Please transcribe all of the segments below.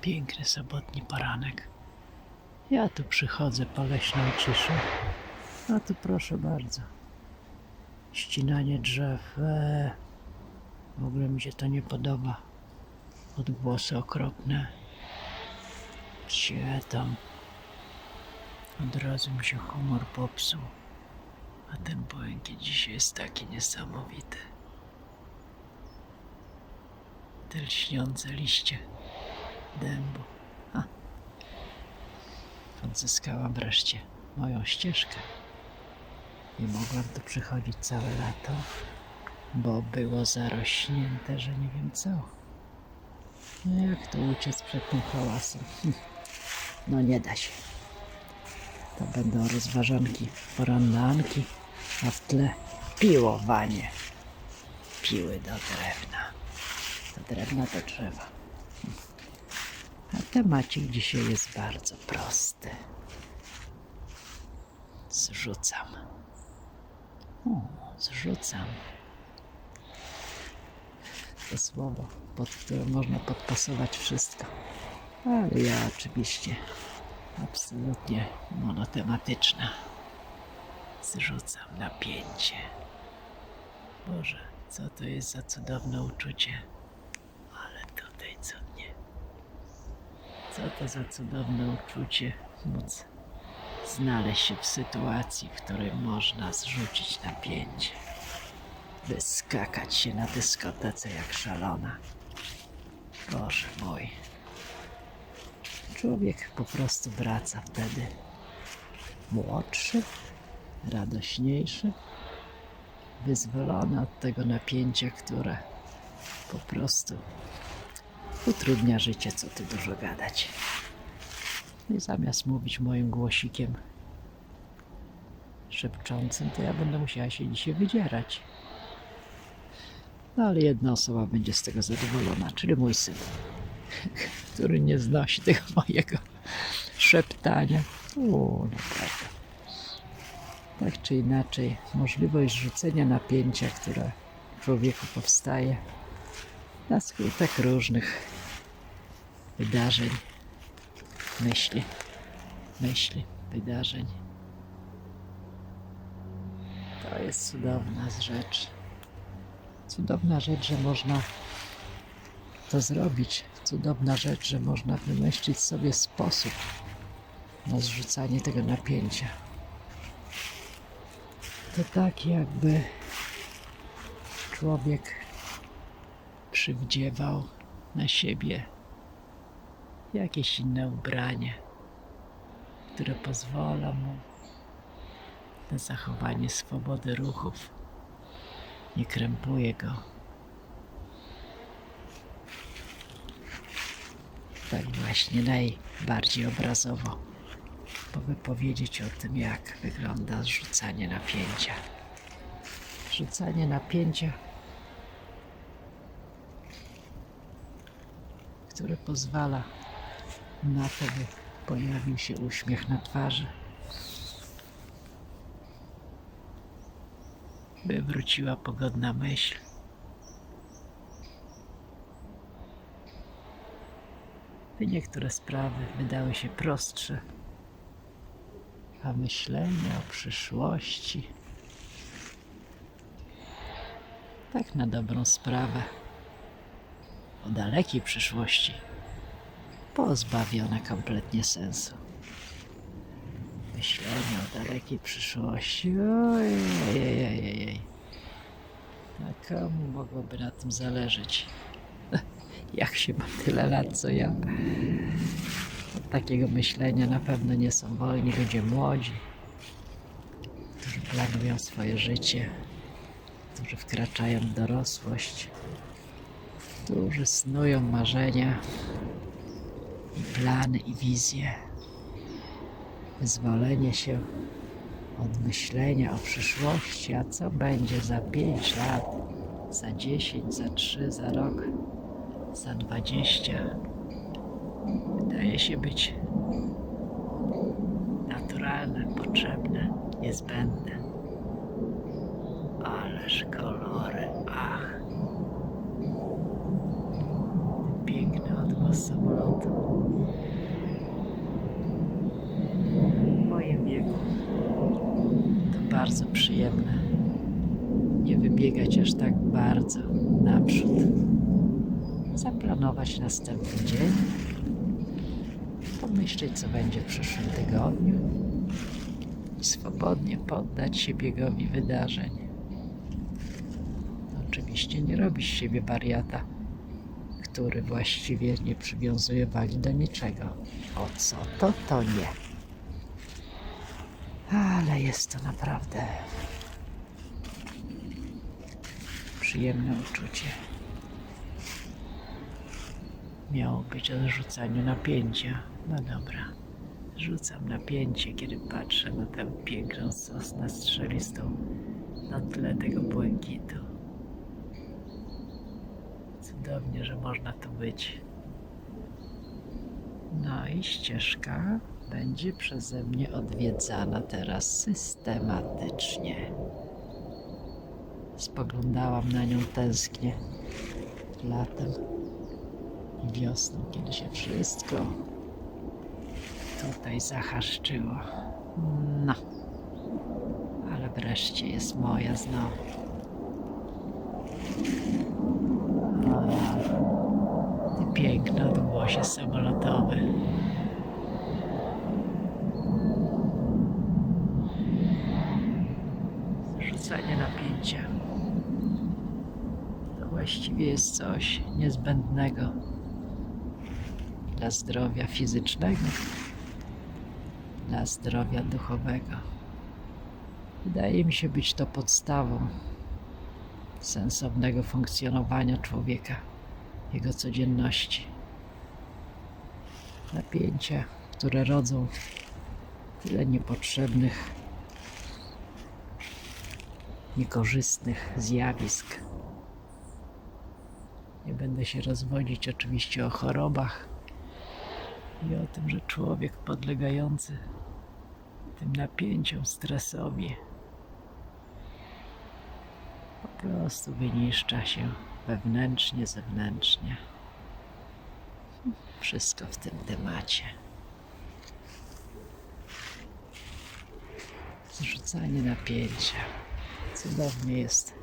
Piękny sobotni poranek. Ja tu przychodzę po leśnej ciszy. A tu proszę bardzo. Ścinanie drzew. Eee, w ogóle mi się to nie podoba. Odgłosy okropne. Cie tam. Od razu mi się humor popsuł. A ten błękit dzisiaj jest taki niesamowity. Te lśniące liście dębu. Ha. Odzyskałam wreszcie moją ścieżkę. Nie mogłam tu przychodzić całe lato, bo było zarośnięte, że nie wiem co. No jak tu uciec przed tym hałasem? Hm. No nie da się. To będą rozważanki, porandanki, a w tle piłowanie. Piły do drewna. Do drewna do drzewa. A temacik dzisiaj jest bardzo prosty. Zrzucam. O, zrzucam. To słowo, pod które można podpasować wszystko. Ale ja oczywiście absolutnie monotematyczna. Zrzucam napięcie. Boże, co to jest za cudowne uczucie. Ale tutaj cudnie. Co to za cudowne uczucie móc znaleźć się w sytuacji, w której można zrzucić napięcie. Wyskakać się na dyskotece jak szalona. Boże mój. Człowiek po prostu wraca wtedy młodszy, radośniejszy, wyzwolony od tego napięcia, które po prostu utrudnia życie, co tu dużo gadać. No I zamiast mówić moim głosikiem szepczącym, to ja będę musiała się dzisiaj wydzierać. No ale jedna osoba będzie z tego zadowolona, czyli mój syn, który nie znosi tego mojego szeptania. O, naprawdę. Tak czy inaczej, możliwość rzucenia napięcia, które w człowieku powstaje na skutek różnych wydarzeń, myśli, myśli, wydarzeń. To jest cudowna rzecz. Cudowna rzecz, że można to zrobić. Cudowna rzecz, że można wymyślić sobie sposób na zrzucanie tego napięcia. To tak jakby człowiek przywdziewał na siebie jakieś inne ubranie, które pozwala mu na zachowanie swobody ruchów. Nie krępuje go. Tak właśnie najbardziej obrazowo mogę powiedzieć o tym, jak wygląda zrzucanie napięcia. Rzucanie napięcia, które pozwala na to, by pojawił się uśmiech na twarzy. By wróciła pogodna myśl. By niektóre sprawy wydały się prostsze, a myślenie o przyszłości tak na dobrą sprawę dalekiej przyszłości pozbawione kompletnie sensu. Myślenie o dalekiej przyszłości. Ojej, A komu mogłoby na tym zależeć? Jak się ma tyle lat, co ja. Od takiego myślenia na pewno nie są wolni ludzie młodzi, którzy planują swoje życie, którzy wkraczają w dorosłość, którzy snują marzenia, i plany i wizje. Wyzwolenie się od myślenia o przyszłości, a co będzie za 5 lat, za 10, za 3, za rok, za 20. Wydaje się być naturalne, potrzebne, niezbędne. Ależ kolory, ach. Ten piękny odgłos samolotu. przodu. W moim wieku to bardzo przyjemne nie wybiegać aż tak bardzo naprzód. Zaplanować następny dzień, pomyśleć, co będzie w przyszłym tygodniu i swobodnie poddać się biegowi wydarzeń. Oczywiście nie robisz siebie wariata, który właściwie nie przywiązuje wagi do niczego. O co to, to nie. Ale jest to naprawdę przyjemne uczucie. Miało być o zrzucaniu napięcia. No dobra. Rzucam napięcie, kiedy patrzę na tę piękną sosnę strzelistą na tle tego błękitu. Cudownie, że można tu być. No i ścieżka będzie przeze mnie odwiedzana teraz systematycznie. Spoglądałam na nią tęsknie latem i wiosną, kiedy się wszystko tutaj zahaszczyło. No, ale wreszcie jest moja znowu. Ty piękne odgłosie samolotowe. Rzucanie napięcia. To właściwie jest coś niezbędnego dla zdrowia fizycznego, dla zdrowia duchowego. Wydaje mi się być to podstawą sensownego funkcjonowania człowieka, jego codzienności. Napięcia, które rodzą tyle niepotrzebnych, niekorzystnych zjawisk. Nie będę się rozwodzić oczywiście o chorobach i o tym, że człowiek podlegający tym napięciom, stresowi po prostu wyniszcza się wewnętrznie, zewnętrznie. Wszystko w tym temacie. Zrzucanie napięcia. Cudownie jest.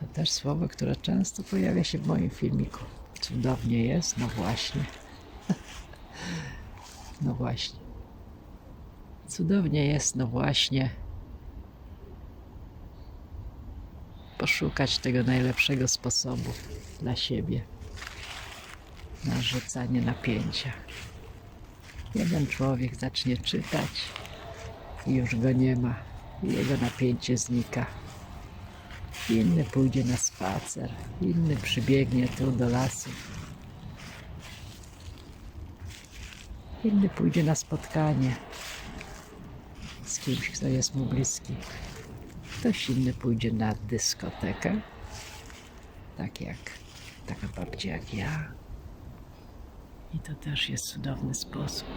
To też słowo, które często pojawia się w moim filmiku. Cudownie jest, no właśnie. No właśnie. Cudownie jest, no właśnie. Poszukać tego najlepszego sposobu dla siebie na rzucanie napięcia. Jeden człowiek zacznie czytać i już go nie ma. Jego napięcie znika. Inny pójdzie na spacer, inny przybiegnie tu do lasu. Inny pójdzie na spotkanie z kimś, kto jest mu bliski. Ktoś inny pójdzie na dyskotekę, tak jak taka babcia jak ja. I to też jest cudowny sposób.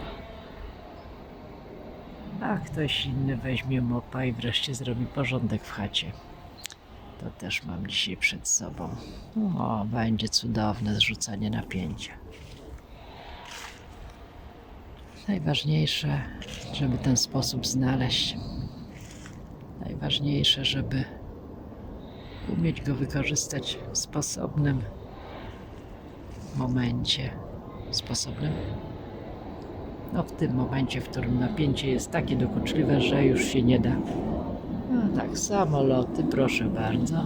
A ktoś inny weźmie mopa i wreszcie zrobi porządek w chacie. To też mam dzisiaj przed sobą. O, będzie cudowne zrzucanie napięcia. Najważniejsze, żeby ten sposób znaleźć. Najważniejsze, żeby umieć go wykorzystać w sposobnym momencie. Sposobnym? No w tym momencie, w którym napięcie jest takie dokuczliwe, że już się nie da. No tak, samoloty, proszę bardzo.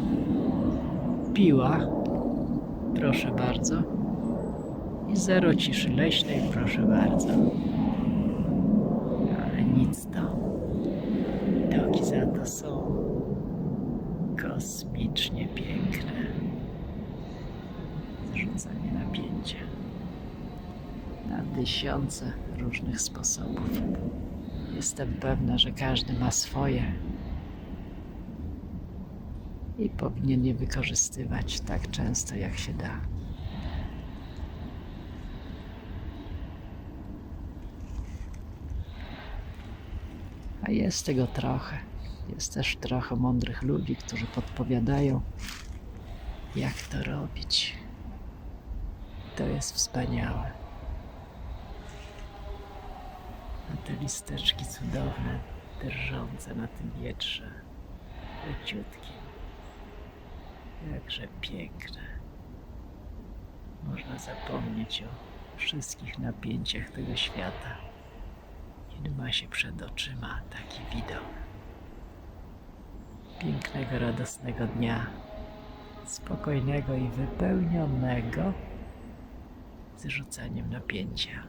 Piła, proszę bardzo. I zero ciszy leśnej, proszę bardzo. Ale nic to. Widoki za to są kosmicznie piękne. Zrzucanie napięcia na tysiące różnych sposobów. Jestem pewna, że każdy ma swoje i powinien je wykorzystywać tak często, jak się da. A jest tego trochę. Jest też trochę mądrych ludzi, którzy podpowiadają, jak to robić. To jest wspaniałe. A te listeczki cudowne, drżące na tym wietrze, leciutkie. Jakże piękne. Można zapomnieć o wszystkich napięciach tego świata, kiedy ma się przed oczyma taki widok. Pięknego, radosnego dnia, spokojnego i wypełnionego zrzucaniem napięcia.